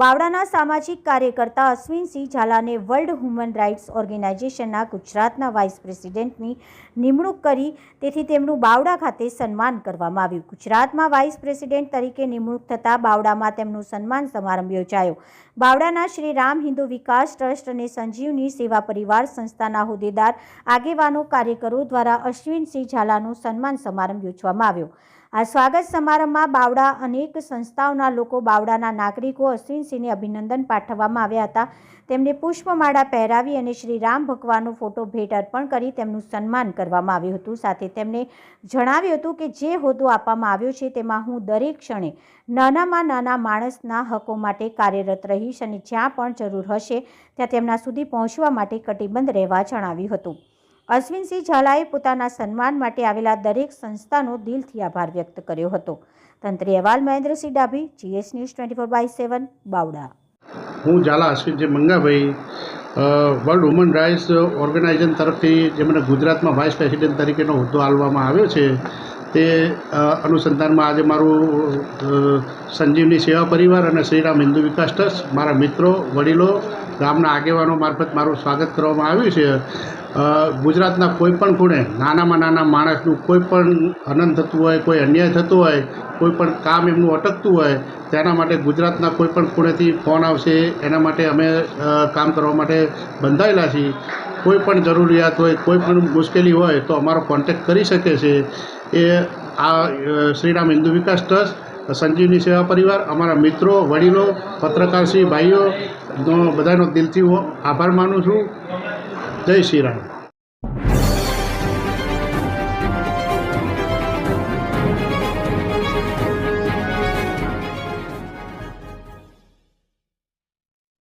બાવળાના સામાજિક કાર્યકર્તા અશ્વિનસિંહ ઝાલાને વર્લ્ડ હ્યુમન રાઇટ્સ ઓર્ગેનાઇઝેશનના ગુજરાતના વાઇસ પ્રેસિડેન્ટની નિમણૂક કરી, તેથી તેમનું બાવડા ખાતે સન્માન કરવામાં આવ્યું. ગુજરાતમાં વાઇસ પ્રેસિડેન્ટ તરીકે નિમણૂક થતાં બાવડામાં તેમનું સન્માન સમારંભ યોજાયો. બાવડાના શ્રી રામ હિન્દુ વિકાસ ટ્રસ્ટ અને સંજીવની સેવા પરિવાર સંસ્થાના હોદ્દેદાર, આગેવાનો, કાર્યકરો દ્વારા અશ્વિનસિંહ ઝાલાનું સન્માન સમારંભ યોજવામાં આવ્યો. આ સ્વાગત સમારંભમાં બાવડા અનેક સંસ્થાઓના લોકો, બાવડાના નાગરિકો અશ્વિનસિંહને અભિનંદન પાઠવવામાં આવ્યા હતા. તેમને પુષ્પમાળા પહેરાવી અને શ્રી રામ ભગવાનનો ફોટો ભેટ અર્પણ કરી તેમનું સન્માન કરવામાં આવ્યું હતું. સાથે તેમને જણાવ્યું હતું કે જે હોદ્દો આપવામાં આવ્યો છે તેમાં હું દરેક ક્ષણે નાનામાં નાના માણસના હકો માટે કાર્યરત રહીશ અને જ્યાં પણ જરૂર હશે ત્યાં તેમના સુધી પહોંચવા માટે કટિબદ્ધ રહેવા જણાવ્યું હતું. અશ્વિનસિંહ ઝાલાએ પોતાના સન્માન માટે આવેલા દરેક સંસ્થાનો દિલથી આભાર વ્યક્ત કર્યો હતો. તંત્રી અહેવાલ Mahendrasinh Dabhi, GS news twenty four by seven, Bavla. હું Zala અશ્વિનજી Mangabhai world woman rights organisation તરફથી જે મને ગુજરાતમાં વાઇસ પ્રેસિડેન્ટ તરીકેનો હોદ્દો આપવામાં આવ્યો છે તે અનુસંધાનમાં આજે મારું સંજીવની સેવા પરિવાર અને શ્રીરામ હિન્દુ વિકાસ ટ્રસ્ટ, મારા મિત્રો, વડીલો, ગામના આગેવાનો મારફત મારું સ્વાગત કરવામાં આવ્યું છે. ગુજરાતના કોઈપણ ખૂણે નાનામાં નાના માણસનું કોઈ પણ હનન થતું હોય, કોઈ અન્યાય થતો હોય, કોઈ પણ કામ એમનું અટકતું હોય, તેના માટે ગુજરાતના કોઈ પણ ખૂણેથી ફોન આવશે, એના માટે અમે કામ કરવા માટે બંધાયેલા છીએ. કોઈ પણ જરૂરિયાત હોય, કોઈ પણ મુશ્કેલી હોય તો અમારો કોન્ટેક્ટ કરી શકે છે. એ આ શ્રીરામ હિન્દુ વિકાસ ટ્રસ્ટ, સંજીવની સેવા પરિવાર, અમારા મિત્રો, વડીલો પત્રકારશ્રી ભાઈઓનો બધાનો દિલથી હું આભાર માનું છું. જય શ્રી રામ